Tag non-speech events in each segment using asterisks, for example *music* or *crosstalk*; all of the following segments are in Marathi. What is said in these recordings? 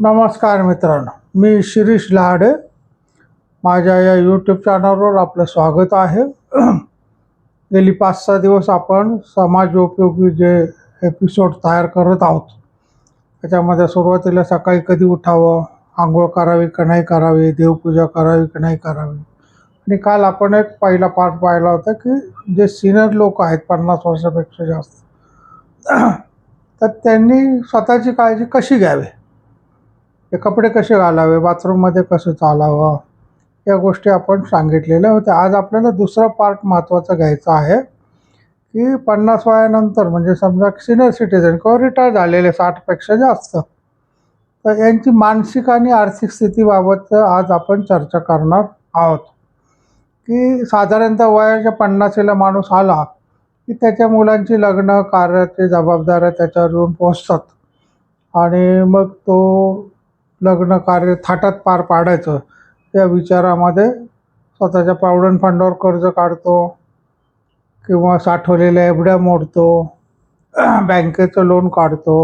नमस्कार मित्रांनो मी शिरीष लहाडे. माझ्या या यूट्यूब चॅनलवर आपलं स्वागत आहे. *clears throat* गेली पाच सहा दिवस आपण समाज उपयोगी जे एपिसोड तयार करत आहोत त्याच्यामध्ये सुरुवातीला सकाळी कधी उठावं आंघोळ करावी का नाही करावी देवपूजा करावी का नाही करावी. आणि काल आपण एक पहिला पाठ पाहिला होता की जे सिनियर लोक आहेत पन्नास वर्षापेक्षा जास्त *clears throat* तर त्यांनी स्वतःची काळजी कशी घ्यावी? हे कपडे कसे घालावे? बाथरूममध्ये कसं चालावं? या गोष्टी आपण सांगितलेल्या होत्या. आज आपल्याला दुसरा पार्ट महत्त्वाचा घ्यायचा आहे की पन्नास वयानंतर म्हणजे समजा सिनियर सिटीजन किंवा रिटायर झालेले साठपेक्षा जास्त तर यांची मानसिक आणि आर्थिक स्थितीबाबत आज आपण चर्चा करणार आहोत. की साधारणतः वयाच्या पन्नासीला माणूस आला की त्याच्या मुलांची लग्न कार्याची जबाबदाऱ्या त्याच्यावर येऊन पोचतात आणि मग तो लग्न कार्य थाटात पार पाडायचं. या विचारामध्ये स्वतःच्या प्रॉव्हिडंट फंडावर कर्ज काढतो किंवा साठवलेल्या एवढ्या मोडतो. *clears throat* बँकेचं लोन काढतो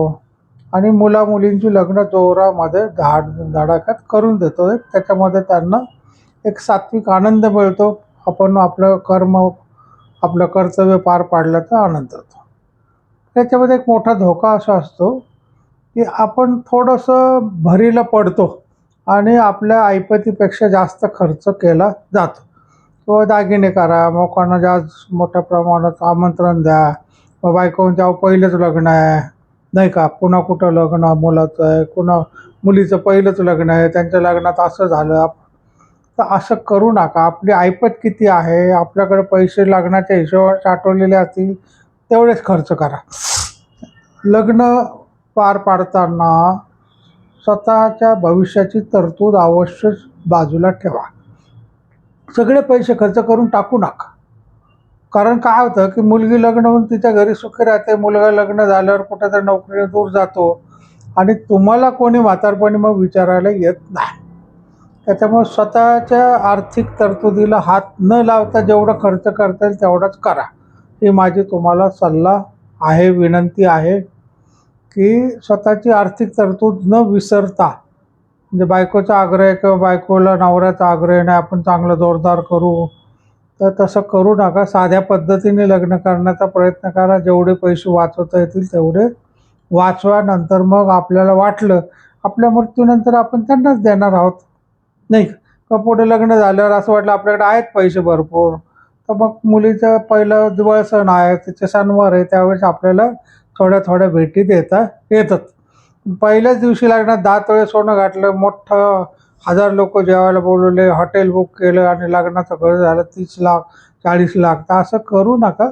आणि मुलामुलींची लग्न जोरामध्ये धाड धाडाक्यात करून देतो. त्याच्यामध्ये त्यांना एक सात्विक आनंद मिळतो. आपण आपलं कर्म आपलं कर्तव्य पार पाडल्याचा आनंद होतो. त्याच्यामध्ये एक मोठा धोका असा असतो की आपण थोडंसं भरीला पडतो आणि आपल्या ऐपतीपेक्षा जास्त खर्च केला जातो. किंवा दागिने करा लोकांना जास्त मोठ्या प्रमाणात आमंत्रण द्या मग बायकोहून जाऊ पहिलंच लग्न आहे नाही का? पुन्हा कुठं लग्न मुलाचं आहे पुन्हा मुलीचं पहिलंच लग्न आहे त्यांच्या लग्नात असं झालं तर असं करू नका. आपली ऐपत किती आहे आपल्याकडे पैसे लग्नाच्या हिशोबाने साठवलेले असतील तेवढेच खर्च करा. लग्न पार पाडताना स्वतःच्या भविष्याची तरतूद अवश्य बाजूला ठेवा. सगळे पैसे खर्च करून टाकू नका. कारण काय होतं की मुलगी लग्न होऊन तिच्या घरी सुखी राहते मुलगा लग्न झाल्यावर कुठेतरी नोकरीला दूर जातो आणि तुम्हाला कोणी म्हातारपणी मग विचारायला येत नाही. त्याच्यामुळे स्वतःच्या आर्थिक तरतुदीला हात न लावता जेवढं खर्च करता येईल तेवढंच करा. ही माझी तुम्हाला सल्ला आहे विनंती आहे. की स्वतःची आर्थिक तरतूद न विसरता म्हणजे बायकोचा आग्रह किंवा बायकोला नवऱ्याचा आग्रह नाही आपण चांगलं जोरदार करू तर तसं करू नका. साध्या पद्धतीने लग्न करण्याचा प्रयत्न करा. जेवढे पैसे वाचवता येतील तेवढे वाचवा. नंतर मग आपल्याला वाटलं आपल्या मृत्यूनंतर आपण त्यांनाच देणार आहोत. नाही का? पुढे लग्न झाल्यावर असं वाटलं आपल्याकडे आहेत पैसे भरपूर तर मग मुलीचं पहिलं दिवाळ सण आहे तिचे सणवार आहे त्यावेळेस आपल्याला थोड्या थोड्या भेटी देता येतात. पहिल्याच दिवशी लग्नात दहा सोनं घातलं मोठं हजार लोक जेवायला बोलवले हॉटेल बुक केलं आणि लग्नाचं घर झालं तीस लाख चाळीस लाख. तर असं करू नका.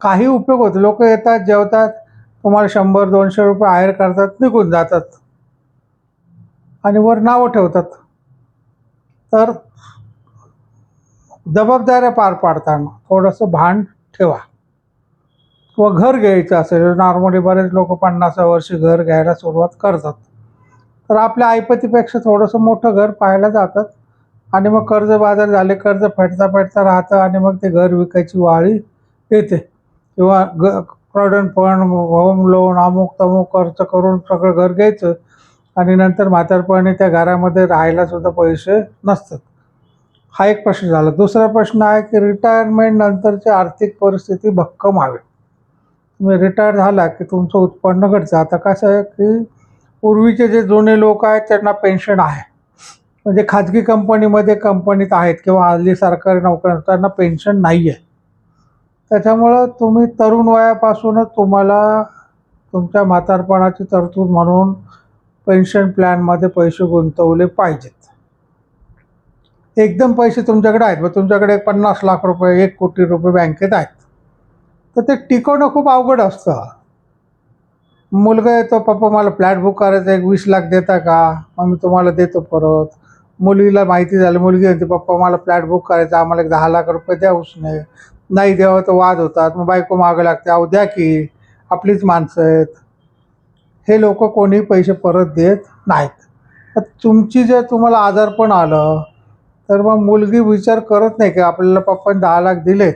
काही उपयोग होतो. लोक येतात जेवतात तुम्हाला शंभर दोनशे रुपये हायर करतात निघून जातात. आणि वर नावं ठेवतात. तर जबाबदाऱ्या पार पाडताना थोडंसं भान ठेवा. व घर घ्यायचं असेल नॉर्मली बरेच लोक पन्नासा वर्षी घर घ्यायला सुरुवात करतात. तर आपल्या ऐपतीपेक्षा थोडंसं मोठं घर पाहायला जातात आणि मग कर्ज बाजार झाले कर्ज फेडता फेडता राहतं आणि मग ते घर विकायची वाळी येते. किंवा ग प्रॉडंट फंड होम लोन अमुक तमुक खर्च करून सगळं घर घ्यायचं आणि नंतर म्हातारपणी त्या घरामध्ये राहायलासुद्धा पैसे नसतात. हा एक प्रश्न झाला. दुसरा प्रश्न आहे की रिटायरमेंट नंतरची आर्थिक परिस्थिती भक्कम हवी. तुम्ही रिटायर झाला की तुमचं उत्पन्न घटतं. आता कसं आहे की पूर्वीचे जे जुने लोक आहेत त्यांना पेन्शन आहे. म्हणजे खाजगी कंपनीमध्ये कंपनीत आहेत किंवा हल्ली सरकारी नोकऱ्या त्यांना पेन्शन नाही आहे त्याच्यामुळं तुम्ही तरुण वयापासूनच तुम्हाला तुमच्या म्हातारपणाची तरतूद म्हणून पेन्शन प्लॅनमध्ये पैसे गुंतवले पाहिजेत. एकदम पैसे तुमच्याकडे आहेत. मग तुमच्याकडे पन्नास लाख रुपये एक कोटी रुपये बँकेत आहेत. तर ते टिकवणं खूप अवघड असतं. मुलगा येतो पप्पा मला फ्लॅट बुक करायचा एक वीस लाख देता का? मग मी तुम्हाला देतो परत. मुलीला माहिती झाली मुलगी म्हणते पप्पा मला फ्लॅट बुक करायचा आम्हाला एक दहा लाख रुपये द्या उसने. नाही द्यावं तर वाद होतात. मग बायको मागं लागते अहो द्या की आपलीच माणसं आहेत. हे लोक कोणी पैसे परत देत नाहीत. तुमची जर तुम्हाला आजारपण आलं तर मग मुलगी विचार करत नाही की आपल्याला पप्पाने दहा लाख दिलेत.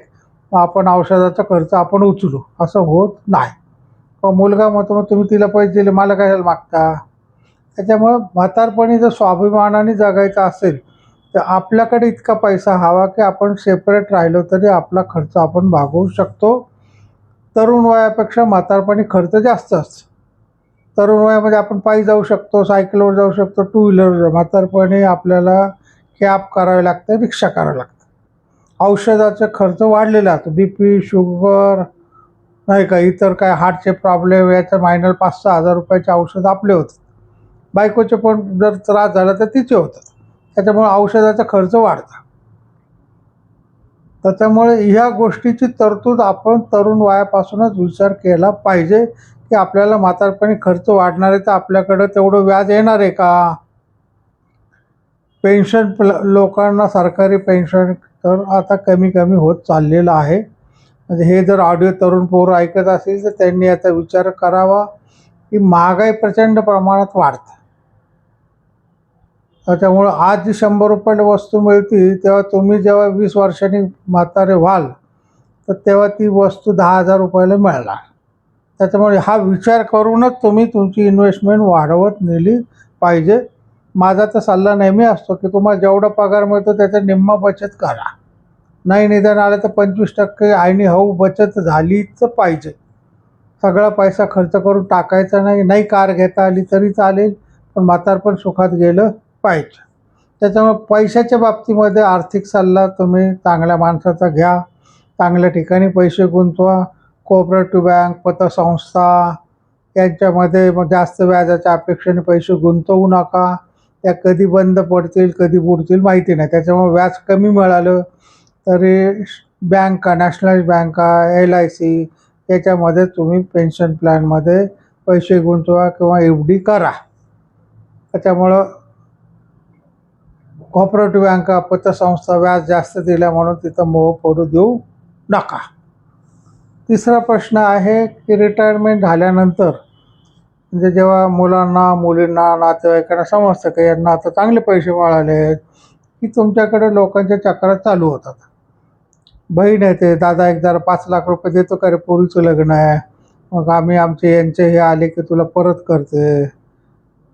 आपण औषधाचा खर्च आपण उचलू. असं होत नाही. मग मुलगा म्हणतो मग तुम्ही तिला पैसे दिले मला कशाला मागता? त्याच्यामुळं म्हातारपणी जर स्वाभिमानाने जगायचं असेल तर आपल्याकडे इतका पैसा हवा की आपण सेपरेट राहिलो तरी आपला खर्च आपण भागवू शकतो. तरुण वयापेक्षा म्हातारपणी खर्च जास्त असतो तरुण वयामध्ये आपण पायी जाऊ शकतो सायकलवर जाऊ शकतो टू व्हीलरवर जाऊ म्हातारपणी आपल्याला कॅब करावी लागते रिक्षा करावी लागते. औषधाचा खर्च वाढलेला असतो बी पी शुगर नाही का इतर काय हार्टचे प्रॉब्लेम याचं मायनल पाच सहा हजार रुपयाचे औषध आपले होतात बायकोचे पण जर त्रास झाला तर तिचे होतात त्याच्यामुळे औषधाचा खर्च वाढता. त्याच्यामुळे ह्या गोष्टीची तरतूद आपण तरुण वयापासूनच विचार केला पाहिजे की आपल्याला म्हातारपणी खर्च वाढणार आहे तर आपल्याकडं तेवढं व्याज येणार आहे का? पेन्शन प्ल लोकांना सरकारी पेन्शन तर आता कमी कमी होत चाललेलं आहे. म्हणजे हे जर ऑडिओ तरुण पोरं ऐकत असेल तर त्यांनी याचा विचार करावा की महागाई प्रचंड प्रमाणात वाढते. त्याच्यामुळं आज जी शंभर रुपयाला वस्तू मिळते तेव्हा तुम्ही जेव्हा वीस वर्षांनी म्हातारे व्हाल तर तेव्हा ती वस्तू दहा हजार रुपयाला मिळणार. त्याच्यामुळे हा विचार करूनच तुम्ही तुमची इन्व्हेस्टमेंट वाढवत नेली पाहिजे. माझा तर सल्ला नेहमी असतो की तुम्हाला जेवढा पगार मिळतो त्याचा निम्मा बचत करा. नाही निदान आलं तर पंचवीस टक्के आणि हऊ बचत झालीच पाहिजे. सगळा पैसा खर्च करून टाकायचा नाही नाही कार घेता आली तरी चालेल पण म्हातारपण सुखात गेलं पाहिजे. त्याच्यामुळे पैशाच्या बाबतीमध्ये आर्थिक सल्ला तुम्ही चांगल्या माणसाचा घ्या चांगल्या ठिकाणी पैसे गुंतवा कोऑपरेटिव्ह बँक पतसंस्था यांच्यामध्ये मग जास्त व्याजाच्या अपेक्षेने पैसे गुंतवू नका. त्या कधी बंद पडतील कधी बुडतील माहिती नाही. त्याच्यामुळे व्याज कमी मिळालं तरी बँका नॅशनलाइज बँका एल आय सी याच्यामध्ये तुम्ही पेन्शन प्लॅनमध्ये पैसे गुंतवा किंवा एफ डी करा. त्याच्यामुळं कॉपरेटिव्ह बँका पतसंस्था व्याज जास्त दिल्या म्हणून तिथं मोह पडू देऊ नका. तिसरा प्रश्न आहे की रिटायरमेंट झाल्यानंतर म्हणजे जेव्हा मुलांना मुलींना नातेवाईकांना समजतं की यांना आता चांगले पैसे मिळाले आहेत की तुमच्याकडे लोकांच्या चक्रात चालू होतात. बहीण येते दादा एकदा पाच लाख रुपये देतो का रे पोरीचं लग्न आहे? मग आम्ही आमचे यांचे हे आले की तुला परत करते.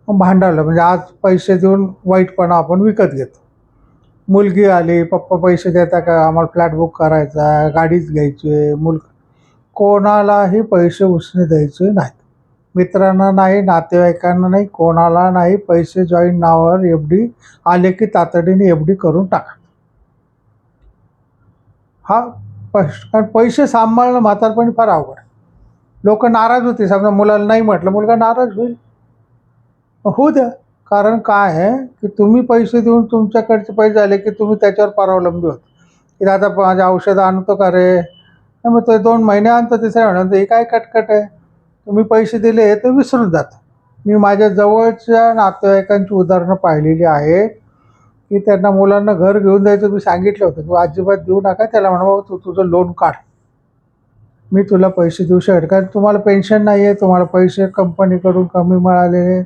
भांडावलं म्हणजे आज पैसे देऊन वाईटपणा आपण विकत घेतो. मुलगी आली पप्पा पैसे देता का? आम्हाला फ्लॅट बुक करायचा आहे गाडीच घ्यायची आहे मुल कोणालाही पैसे उसने द्यायचे नाही मित्रांना नाही नातेवाईकांना नाही कोणाला नाही पैसे जॉईन नावावर एफ डी आले की तातडीने एफ डी करून टाका. हा पश कारण पैसे सांभाळणं म्हातारपणी फार अवघड आहे. लोक नाराज होते समजा मुलाला नाही म्हटलं मुलगा नाराज होईल. होऊ द्या कारण काय आहे की तुम्ही पैसे देऊन तुमच्याकडचे पैसे झाले की तुम्ही त्याच्यावर परावलंबी होत. की आता माझ्या औषधं आणतो का रे? मग तो दोन महिने आणतो तिसऱ्या महिन्यात हे काय कटकट आहे? तुम्ही पैसे दिले तर विसरून जात. मी माझ्या जवळच्या नातेवाईकांची उदाहरणं पाहिलेली आहेत की त्यांना मुलांना घर घेऊन द्यायचं मी सांगितलं होतं. तू अजिबात देऊ नका त्याला म्हणा बाबा तू तुझं लोन काढ. मी तुला पैसे देऊ शकेन. कारण तुम्हाला पेन्शन नाही आहे तुम्हाला पैसे कंपनीकडून कमी मिळालेले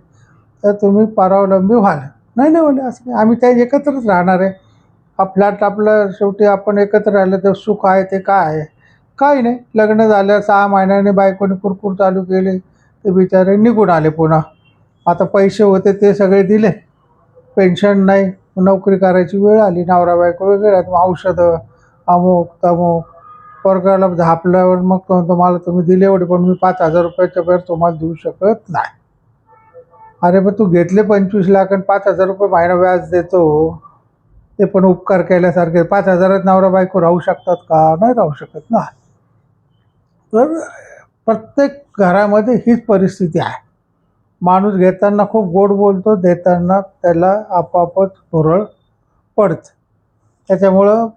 तर तुम्ही परावलंबी व्हाल. नाही नाही म्हणे असं नाही. आम्ही त्या एकत्रच राहणार आहे. हा फ्लॅट आपलं शेवटी आपण एकत्र राहिलं तर सुख आहे ते काय आहे? काही नाही. लग्न झालं सहा महिन्याने बायकोने कुरकुर चालू केले. ते बिचारे निघून आले पुन्हा. आता पैसे होते ते सगळे दिले. पेन्शन नाही नोकरी करायची वेळ आली. नवरा बायको वगैरे मग औषधं अमुक तमुक. वर्गाला झापल्यावर मग तो मला तुम्ही दिले एवढे पण मी पाच हजार रुपयाच्या बाहेर तुम्हाला देऊ शकत नाही. अरे पण तू घेतले पंचवीस लाख आणि पाच हजार रुपये महिना व्याज देतो. ते पण उपकार केल्यासारखे. पाच हजारात नवरा बायको राहू शकतात का? नाही राहू शकत ना. तर प्रत्येक घरामध्ये हीच परिस्थिती आहे. माणूस घेताना खूप गोड बोलतो देताना त्याला आपापच भुरळ पडतं. त्याच्यामुळं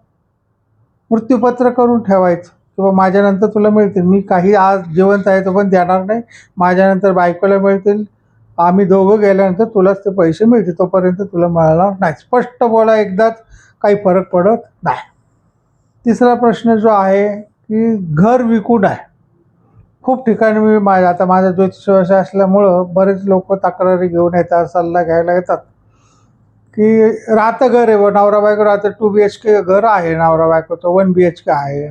मृत्यूपत्र करून ठेवायचं किंवा माझ्यानंतर तुला मिळतील. मी काही आज जिवंत आहे तो पण देणार नाही. माझ्यानंतर बायकोला मिळतील. आम्ही दोघं गेल्यानंतर तुलाच ते पैसे मिळतील. तोपर्यंत तुला मिळणार नाही. स्पष्ट बोला एकदाच काही फरक पडत नाही. तिसरा प्रश्न जो आहे की घर विकून आहे. खूप ठिकाणी मी माझ्या आता माझा ज्योतिष व्यवसाय असल्यामुळं बरेच लोक तक्रारी घेऊन येतात सल्ला घ्यायला येतात. की राहतं घर आहे नवरा बायको राहतं टू बी एच के घर आहे नवरा बायकोचं वन बी एच के आहे.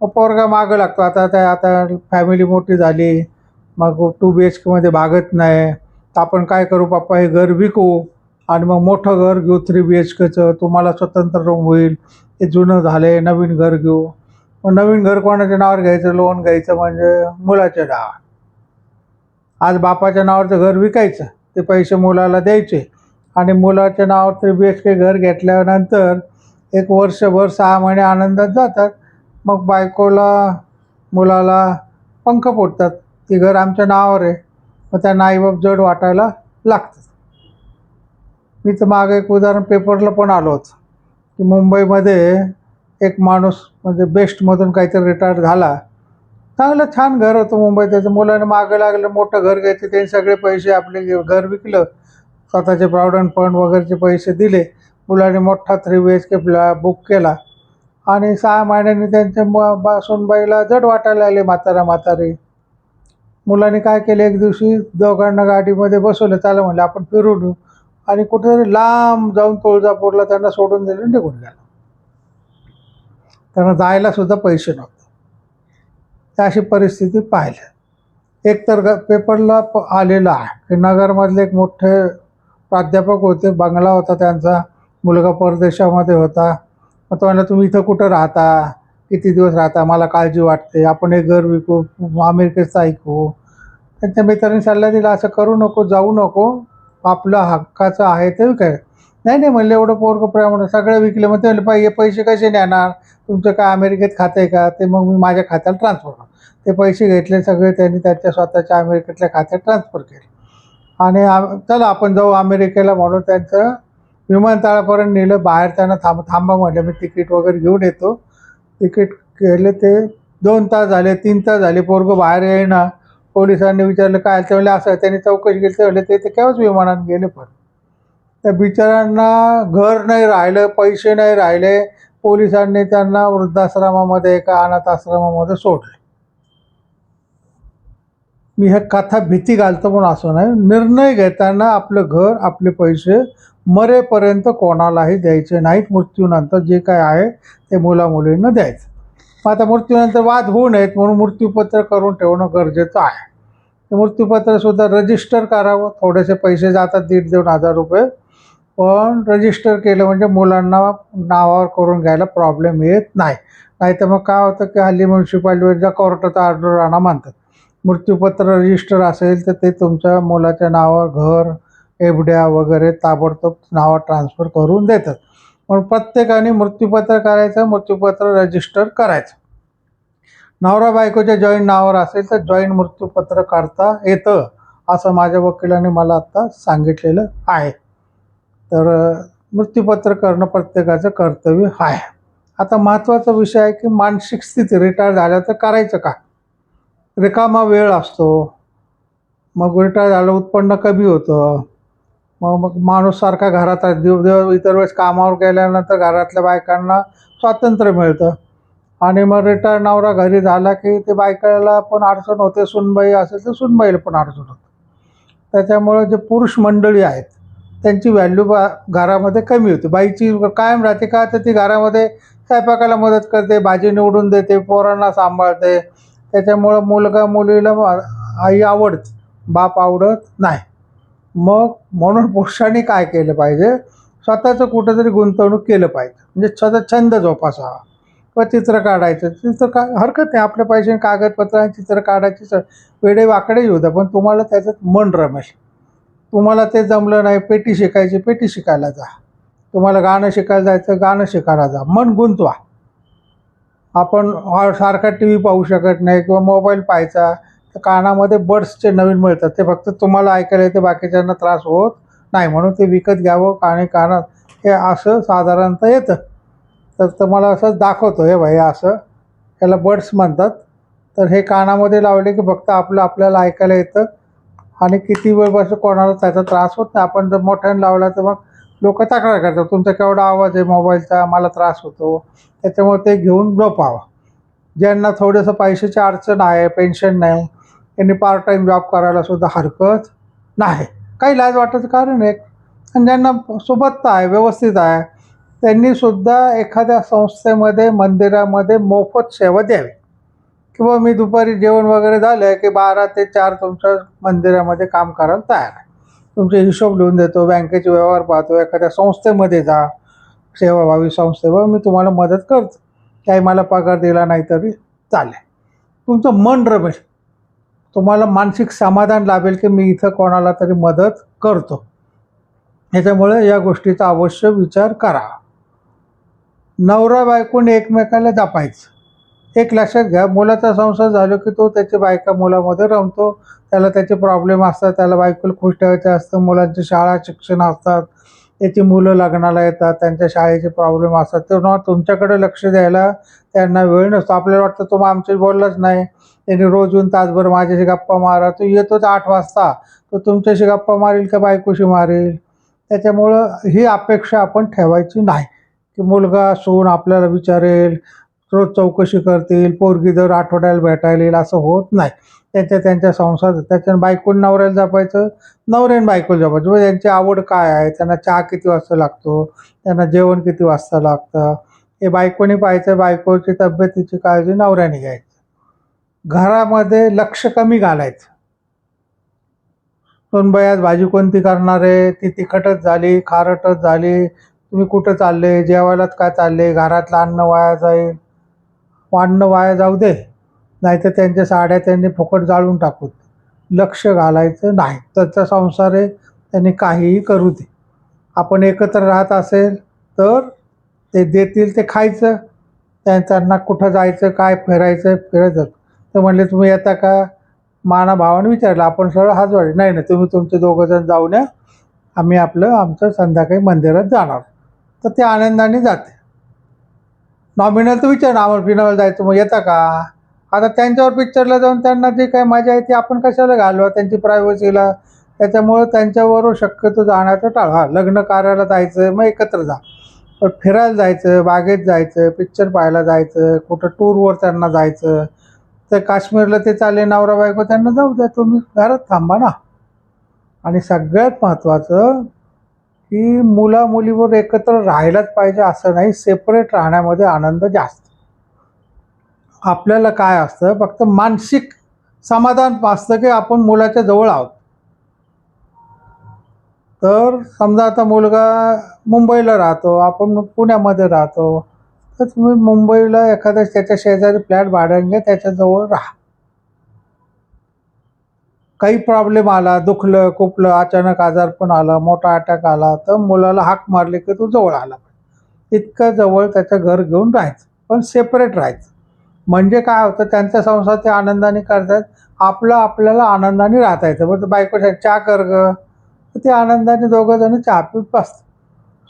मग पोरगा मागं लागतो. आता त्या आता फॅमिली मोठी झाली मग टू बी एच केमध्ये भागत नाही. तर आपण काय करू पप्पा हे घर विकू आणि मग मोठं घर घेऊ थ्री बी एच केचं तुम्हाला स्वतंत्र रूम होईल. ते जुनं झालं आहे नवीन घर घेऊ. नवीन घर कोणाच्या नावावर घ्यायचं? लोन घ्यायचं म्हणजे मुलाच्या नावावर. आज बापाच्या नावावरचं घर विकायचं. ते पैसे मुलाला द्यायचे. आणि मुलाच्या नावावर थ्री बी एच के घर घेतल्यानंतर एक वर्षभर सहा महिने आनंदात जातात. मग बायकोला मुलाला पंख फोडतात. ती घर आमच्या नावावर आहे. मग त्यांना आईबाप जड वाटायला लागतात मी तर मागे एक उदाहरण पेपरला पण आलो होतं. की मुंबईमध्ये एक माणूस म्हणजे बेस्टमधून काहीतरी रिटायर झाला. चांगलं छान घर होतं मुंबईत. त्याचं मुलाने मागं लागलं मोठं घर घ्यायचं त्यांनी सगळे पैसे आपले घर विकलं. स्वतःचे प्रॉव्हिडंट फंड वगैरेचे पैसे दिले. मुलाने मोठा three B H K flat book केला. आणि सहा महिन्यांनी त्यांच्या म बा सुनबाईला जड वाटायला लागले म्हातारा म्हातारी. मुलांनी काय केलं? एक दिवशी दोघांना गाडीमध्ये बसवलं. चाललं म्हणलं आपण फिरून येऊ. आणि कुठेतरी लांब जाऊन तुळजापूरला त्यांना सोडून दिलं निघून गेलं. त्यांना जायलासुद्धा पैसे नव्हते. त्या अशी परिस्थिती पाहिली. एक तर ग पेपरला प आलेलं आहे की नगरमधले एक मोठे प्राध्यापक होते बंगला होता त्यांचा मुलगा परदेशामध्ये होता. मग तो म्हणला तुम्ही इथं कुठं राहता? किती दिवस राहता? मला काळजी वाटते. आपण एक घर विकू अमेरिकेचं ऐकू. त्यांच्या मित्रांनी सल्ला दिला असं करू नको जाऊ नको. आपलं हक्काचं आहे ते काय नाही नाही म्हणलं एवढं पोरगं म्हणून सगळं विकले. मग ते म्हणले पैसे कसे नेणार? तुमचं काय अमेरिकेत खातं आहे का? ते मग मी माझ्या खात्याला ट्रान्सफर करतो ते पैसे घेतले सगळे त्यांनी त्याच्या स्वतःच्या अमेरिकेतल्या खात्यात ट्रान्सफर केले. आणि आ- चला आपण जाऊ अमेरिकेला म्हणून त्यांचं विमानतळापर्यंत नेलं. बाहेर त्यांना थांब थांबा म्हटलं मी तिकीट वगैरे घेऊन येतो. तिकीट केले ते दोन तास झाले तीन तास झाले. पोरगं बाहेर येईना. पोलिसांनी विचारलं काय? ते असं त्यांनी चौकशी केली. ते म्हणले ते ते केव्हाच विमानात गेले पण. त्या बिचाऱ्यांना घर नाही राहिलं पैसे नाही राहिले. पोलिसांनी त्यांना वृद्धाश्रमामध्ये एका अनाथ आश्रमामध्ये सोडले. मी हे कथा भीती घालतो म्हणून असं नाही. निर्णय घेताना आपलं घर आपले पैसे मरेपर्यंत कोणालाही द्यायचे नाहीत. मृत्यूनंतर जे काय आहे ते मुलामुलींना द्यायचं. मग आता मृत्यूनंतर वाद होऊ नयेत म्हणून मृत्यूपत्र करून ठेवणं गरजेचं आहे. ते मृत्यूपत्रसुद्धा रजिस्टर करावं. थोडेसे पैसे जातात दीड दोन हजार रुपये. पण रजिस्टर केलं म्हणजे मुलांना नावावर करून घ्यायला प्रॉब्लेम येत नाही. नाहीतर मग काय होतं की हल्ली म्युन्सिपाल्टीवरच्या कोर्टाचा ऑर्डर आणा मानतात. मृत्यूपत्र रजिस्टर असेल तर ते तुमच्या मुलाच्या नावावर घर एफड्या वगैरे ताबडतोब नावावर ट्रान्सफर करून देतात. पण प्रत्येकाने मृत्यूपत्र करायचं मृत्यूपत्र रजिस्टर करायचं. नवरा बायकोच्या जॉईंट नावावर असेल तर जॉईंट मृत्यूपत्र करता येतं असं माझ्या वकिलाने मला आत्ता सांगितलेलं आहे. तर मृत्यूपत्र करणं प्रत्येकाचं कर्तव्य आहे आता महत्त्वाचा विषय आहे की मानसिक स्थिती रिटायर झाल्या तर करायचं का रिकामा वेळ असतो. मग रिटायर झालं उत्पन्न कमी होतं. मग मग माणूस सारखा घरात दिव दिव इतर वेळेस कामावर गेल्यानंतर घरातल्या बायकांना स्वातंत्र्य मिळतं. आणि मग रिटायर नवरा घरी झाला की ते बायकाला पण अडचण होते. सुनबाई असेल तर सुनबाईला पण अडचण होते. त्याच्यामुळं जे पुरुष मंडळी आहेत त्यांची व्हॅल्यू बा घरामध्ये कमी होते. बाईची कायम राहते का? तर ती घरामध्ये स्वयंपाकाला मदत करते भाजी निवडून देते पोरांना सांभाळते. त्याच्यामुळं मुलगा मुलीला आई आवडते बाप आवडत नाही. मग म्हणून पुरुषांनी काय केलं पाहिजे? स्वतःचं कुठंतरी गुंतवणूक केलं पाहिजे. म्हणजे स्वतः छंद जोपासावा. किंवा चित्र काढायचं. चित्र का हरकत नाही. आपल्या पैशाने कागदपत्र आणि चित्र काढायची स- वेडे वाकडे येऊ द्या पण तुम्हाला त्याच्यात मन रमेल. तुम्हाला ते जमलं नाही पेटी शिकायची पेटी शिकायला जा. तुम्हाला गाणं शिकायला जायचं गाणं शिकायला जा. मन गुंतवा. आपण सारखा टी व्ही पाहू शकत नाही किंवा मोबाईल पाहायचा तर कानामध्ये बड्सचे नवीन मिळतात. ते फक्त तुम्हाला ऐकायला येते बाकीच्यांना त्रास होत नाही. म्हणून ते विकत घ्यावं आणि कानात. हे असं साधारणतः येतं. तर तुम्हाला असंच दाखवतो हे भाई असं. त्याला बड्स म्हणतात. तर हे कानामध्ये लावले की फक्त आपलं आपल्याला ऐकायला येतं. आणि किती वेळ बस कोणाला त्याचा त्रास होत नाही. आपण जर मोठ्याने लावला तर मग लोक तक्रार करतात तुमचा केवढा आवाज आहे मोबाईलचा मला त्रास होतो. त्याच्यामुळे ते घेऊन झोपावा. ज्यांना थोडंसं पैशाची अडचण आहे पेन्शन नाही त्यांनी पार्ट टाईम जॉब करायला सुद्धा हरकत नाही. काही लाज वाटायचं कारण एक. आणि ज्यांना सुबत्ता आहे व्यवस्थित आहे त्यांनी सुद्धा एखाद्या संस्थेमध्ये मंदिरामध्ये मोफत सेवा द्यावी. किंवा मी दुपारी जेवण वगैरे झालं की बारा ते चार तुमच्या मंदिरामध्ये काम करायला तयार आहे. तुमचे हिशोब लिहून देतो बँकेचे व्यवहार पाहतो एखाद्या संस्थेमध्ये जा सेवाभावी संस्थेवर मी तुम्हाला मदत करतो. काही मला पगार दिला नाही तरी चालेल. तुमचं मन रमेल. तुम्हाला मानसिक समाधान लाभेल की मी इथं कोणाला तरी मदत करतो. याच्यामुळे या गोष्टीचा अवश्य विचार करा. नवरा बायकून एकमेकाला जपायचं. एक लक्षात घ्या मुलाचा संसार झालो की तो त्याची बायका मुलामध्ये रमतो. त्याला त्याचे प्रॉब्लेम असतात त्याला बायकोला खुश ठेवायचं असतं मुलांची शाळा शिक्षण असतात त्याची मुलं लग्नाला येतात त्यांच्या शाळेचे प्रॉब्लेम असतात. तेव्हा तुमच्याकडे लक्ष द्यायला त्यांना वेळ नसतो. आपल्याला वाटतं तो आमच्याशी बोललाच नाही. त्यांनी रोज येऊन तासभर माझ्याशी गप्पा मारा. तो येतोच आठ वाजता. तो तुमच्याशी गप्पा मारेल का बायकोशी मारेल? त्याच्यामुळं ही अपेक्षा आपण ठेवायची नाही. की मुलगा सून आपल्याला विचारेल रोज चौकशी करतील पोरगी दर आठवड्याला भेटायला येईल असं होत नाही. त्यांच्या त्यांच्या संसार त्याच्यानं बायकोन नवऱ्याला जपायचं नवऱ्याने बायकोला जपायचं. म्हणजे त्यांची आवड काय आहे? त्यांना चहा किती वाजता लागतो? त्यांना जेवण किती वाजता लागतं? हे बायकोने पाहायचं बायकोची तब्येतीची काळजी नवऱ्याने घ्यायची. घरामध्ये लक्ष कमी घालायचं. सोनबाई भाजी कोणती करणार आहे? ती तिखटच झाली खारटच झाली. तुम्ही कुठं चालले? जेवायलाच काय चालले? घरातलं अन्न वाया जाईल. अन्न वाया जाऊ दे नाही तर त्यांच्या साड्या त्यांनी फुकट जाळून टाकू लक्ष घालायचं नाही. त्याचा संसार आहे त्यांनी काहीही करू दे. आपण एकत्र राहत असेल तर ते देतील ते खायचं. त्यांना कुठं जायचं काय फिरायचं फिरायचं ते तर म्हणले तुम्ही येता का? माना भावाने विचारलं आपण सरळ हात वाढले नाही नाही तुम्ही तुमचे दोघं जण जाऊन या. आम्ही आपलं आमचं संध्याकाळी मंदिरात जाणार. तर ते आनंदाने जाते. नॉमिनल तर विचार आम्हाला बिनावर जायचं मग येता का? आता त्यांच्यावर पिक्चरला जाऊन त्यांना जी काही मजा आहे ती आपण कशाला घालवा त्यांची प्रायव्हसीला त्याच्यामुळं त्यांच्याबरोबर शक्यतो जाण्याचं टाळ. हा लग्न कार्याला जायचं मग एकत्र जा. पण फिरायला जायचं बागेत जायचं पिक्चर पाहायला जायचं कुठं टूरवर त्यांना जायचं. तर काश्मीरला ते चालले नवरा बायको त्यांना जाऊ द्या तुम्ही. घरात थांबा ना. आणि सगळ्यात महत्त्वाचं की मुला मुलीवर एकत्र राहायलाच पाहिजे असं नाही सेपरेट राहण्यामध्ये आनंद जास्त. आपल्याला काय असतं फक्त मानसिक समाधान असतं की आपण मुलाच्या जवळ आहोत. तर समजा आता मुलगा मुंबईला राहतो आपण पुण्यामध्ये राहतो तर तुम्ही मुंबईला एखाद्या त्याच्या शेजारी फ्लॅट भाड्याने घ्या त्याच्याजवळ राहा. काही प्रॉब्लेम आला दुखलं खुपलं अचानक आजारपण आला मोठा अटॅक आला तर मुलाला हाक मारले की तो जवळ आला. इतकं जवळ त्याचं घर घेऊन राहायचं पण सेपरेट राहायचं. म्हणजे काय होतं त्यांचा संसार ते आनंदाने करतात आपलं आपल्याला आनंदाने राहता येतं. मग बायको चहा कर ग. ते आनंदाने दोघं जण चहा पीत बसतात.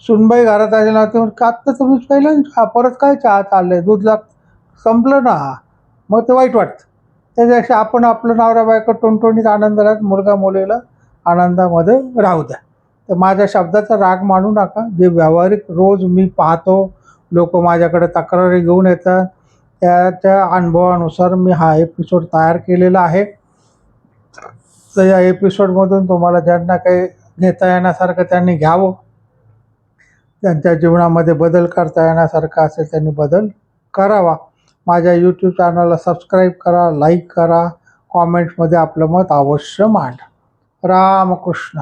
सुनबाई घरात आले ना मग का तर तुम्ही पहिलं परत काय चहा चाललंय? दूध लाग संपलं ना. मग ते वाईट वाटतं. त्याच्यापेक्षा आपण आपलं नवरा बायको टोणटोणीत आनंद राहत मुलगा मुलीला आनंदामध्ये राहू द्या. तर माझ्या शब्दाचा राग मानू नका. जे व्यावहारिक रोज मी पाहतो लोक माझ्याकडे तक्रारी घेऊन येतात. त्याच्या अनुभवानुसार मी हा एपिसोड तयार केलेला आहे. तर या एपिसोडमधून तुम्हाला ज्यांना काही घेता येण्यासारखं त्यांनी घ्यावं त्यांच्या जीवनामध्ये बदल करता येण्यासारखा असेल त्यांनी बदल करावा. माझ्या यूट्यूब चॅनलला सबस्क्राईब करा लाईक करा कॉमेंट्समध्ये आपलं मत अवश्य मांडा. रामकृष्ण